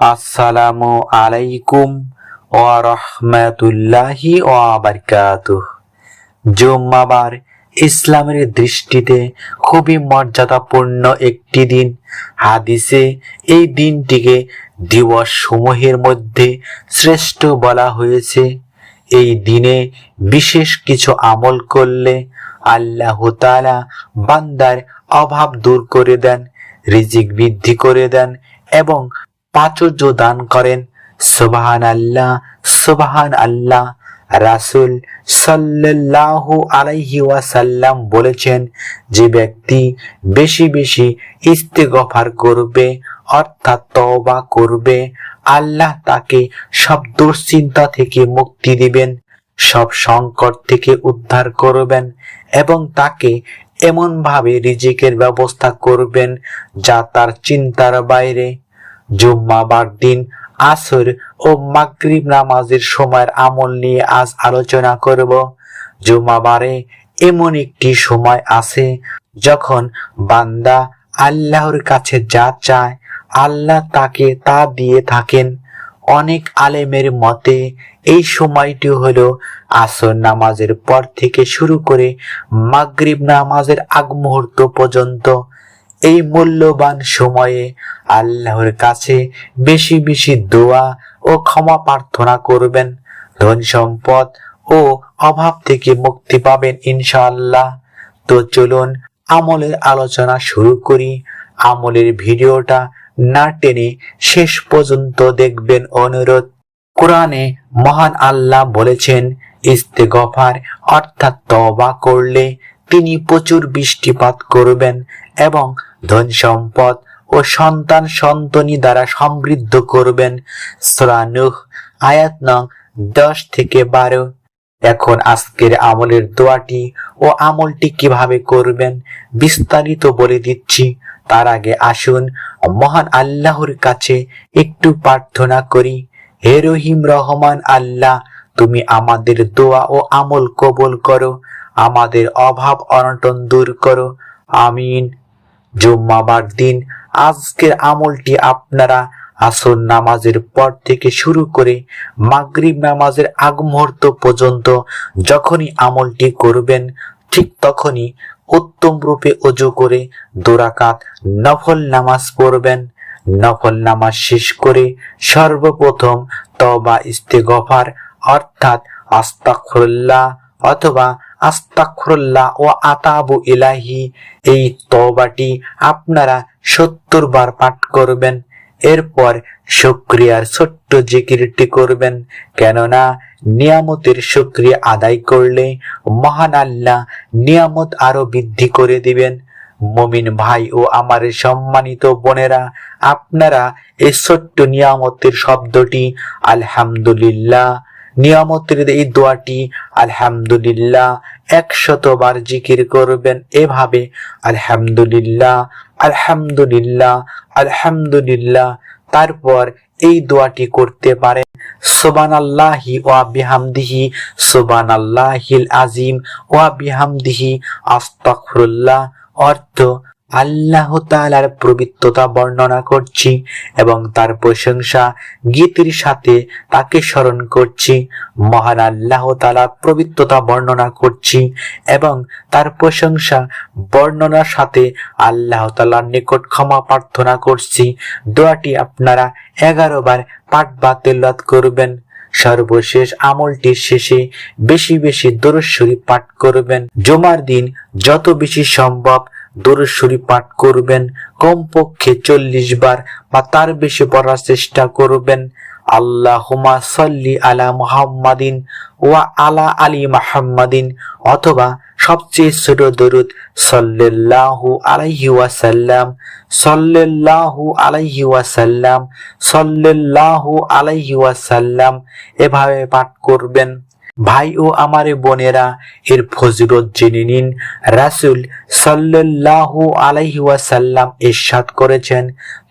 আসসালামু আলাইকুম ওয়া রাহমাতুল্লাহি বারাকাতুহ। জুম্মাবার ইসলামের দৃষ্টিতে খুবই মর্যাদাপূর্ণ একটি দিন। হাদিসে এই দিনটিকে দিবস সমূহের মধ্যে শ্রেষ্ঠ বলা হয়েছে। এই দিনে বিশেষ কিছু আমল করলে আল্লাহ তাআলা বান্দার অভাব দূর করে দেন, রিজিক বৃদ্ধি করে দেন এবং প্রাচুর্য দান করেন। সুবাহান আল্লাহ সুবাহান আল্লাহ রাসুল সাল্লাল্লাহু আলাইহি ওয়াসাল্লাম বলেছেন, যে ব্যক্তি বেশি বেশি ইস্তেগফার করবে, অর্থাৎ তওবা করবে, আল্লাহ তাকে সব দুশ্চিন্তা থেকে মুক্তি দিবেন, সব সংকট থেকে উদ্ধার করবেন এবং তাকে এমনভাবে রিজিকের ব্যবস্থা করবেন যা তার চিন্তার বাইরে। জুম্মাবার দিন আসর ও মাগরিব নামাজের সময়ের আমল নিয়ে আজ আলোচনা করব। জুম্মাবারে এমন একটি সময় আছে যখন বান্দা আল্লাহর কাছে যা চায়, আল্লাহ তাকে তা দিয়ে থাকেন। অনেক আলেমের মতে এই সময়টি হলো আসর নামাজের পর থেকে শুরু করে মাগরিব নামাজের আগ মুহূর্ত পর্যন্ত। এই মূল্যবান সময়ে আল্লাহর কাছে বেশি বেশি দোয়া ও ক্ষমা প্রার্থনা করবেন। ধন সম্পদ ও অভাব থেকে মুক্তি পাবেন ইনশাআল্লাহ। তো চলুন আমলের আলোচনা শুরু করি। আমলের ভিডিওটা না টেনে শেষ পর্যন্ত দেখবেন অনুরোধ। কোরআনে মহান আল্লাহ বলেছেন, ইস্তেগফার অর্থাৎ তবা করলে তিনি প্রচুর বৃষ্টিপাত করবেন এবং ধন সম্পদ ও সন্তান সন্তনি দ্বারা সমৃদ্ধ করবেন। সুরানুহ আয়াত নং দশ থেকে বারো। এখন আজকের আমলের দোয়াটি ও আমলটি কীভাবে করবেন বিস্তারিত বলে দিচ্ছি। তার আগে আসুন মহান আল্লাহর কাছে একটু প্রার্থনা করি। হে রহিম রহমান আল্লাহ, তুমি আমাদের দোয়া ও আমল কবল করো, আমাদের অভাব অনটন দূর করো। আমিন। জুম্মাবার দিন আজকের আমলটি আপনারা আসর নামাজের পর থেকে শুরু করে মাগরিব নামাজের আগ মুহূর্ত পর্যন্ত যখনই আমলটি করবেন, ঠিক তখনই উত্তম রূপে অজু করে দোরাকাত নফল নামাজ পড়বেন। নফল নামাজ শেষ করে সর্বপ্রথম তবা ইস্তেগফার অর্থাৎ আস্তাগফিরুল্লাহ অথবা আস্তাগফিরুল্লাহ ও আতাবু ইলাহি এই তবাটি আপনারা সত্তর বার পাঠ করবেন। এরপর শুক্রিয়ার ছোট্ট জিকিরটি করবেন। কেননা নিয়ামতের শুক্রিয়া আদায় করলে মহান আল্লাহ নিয়ামত আরও বৃদ্ধি করে দিবেন। মমিন ভাই ও আমার সম্মানিত বোনেরা, আপনারা এই ছোট্ট নিয়ামতের শব্দটি আলহামদুলিল্লাহ নিয়ামতের এই দোয়াটি আলহামদুলিল্লাহ একশতবার জিকির করবেন এভাবে, আলহামদুলিল্লাহ আলহামদুলিল্লাহ আলহামদুলিল্লাহ। তারপর এই দোয়াটি করতে পারেন সোবান আল্লাহি ওয়া বিহামদিহি সোবান আল্লাহিল আজিম ওয়া বিহামদিহি, আস্তাগফিরুল্লাহ। অর্থ আল্লাহ তাআলার পবিত্রতা বর্ণনা করছি এবং তার প্রশংসা গীতির সাথে তাকে স্মরণ করছি। মহান আল্লাহ তাআলার পবিত্রতা বর্ণনা করছি এবং তার প্রশংসা বর্ণনার সাথে আল্লাহ তাআলার নিকট ক্ষমা প্রার্থনা করছি। দোয়াটি আপনারা এগারো বার পাঠ বা তেলাওয়াত করবেন। সর্বশেষ আমলটির শেষে বেশি বেশি দরুদ শরীফ পাঠ করবেন। জমার দিন যত বেশি সম্ভব দরুদ পাঠ করবেন, কমপক্ষে চল্লিশ বার, বা তার বেশি পড়ার চেষ্টা করবেন। আল্লাহুমা সাল্লি আলা মুহাম্মাদিন ওয়া আলা আলী মুহাম্মাদিন, অথবা সবচেয়ে ছোট দরুদ, সাল্লাল্লাহু আলাইহি ওয়াসাল্লাম, সাল্লাল্লাহু আলাইহি ওয়াসাল্লাম, সাল্লাল্লাহু আলাইহি ওয়াসাল্লাম, এভাবে পাঠ করবেন। ভাই ও আমারে বোনেরা, এর ফজিলত জেনে নিন। রাসূল সাল্লাল্লাহু আলাইহি ওয়াসাল্লাম ইরশাদ করেছেন,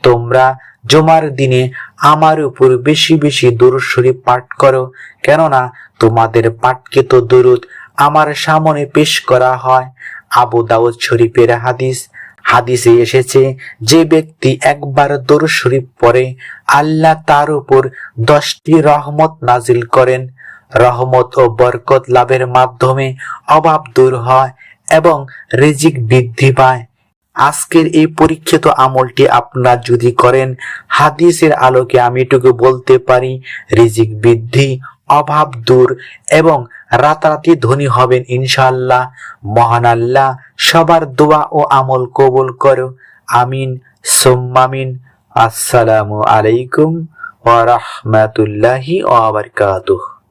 তোমরা জুমার দিনে আমার উপর বেশি বেশি দরুদ শরীফ পাঠ করো, কেননা তোমাদের পাঠকৃত দরুদ আমার সামনে পেশ করা হয়। আবু দাউদ শরীফের হাদিস, হাদিসে এসেছে, যে ব্যক্তি একবার দরুদ শরীফ পড়ে, আল্লাহ তার উপর দশটি রহমত নাজিল করেন। রহমত ও বরকত লাভের মাধ্যমে অভাব দূর হয় এবং রিজিক বৃদ্ধি পায়। আজকের এই পরীক্ষিত আমলটি আপনারা যদি করেন, হাদিসের আলোকে আমি এটুকু বলতে পারি, রিজিক বৃদ্ধি, অভাব দূর এবং রাতারাতি ধনী হবেন ইনশাআল্লাহ। মহান আল্লাহ সবার দোয়া ও আমল কবুল করো আমিন সোম্মামিন আসসালামু আলাইকুম ওয়া রাহমাতুল্লাহি ওয়া বারাকাতুহু।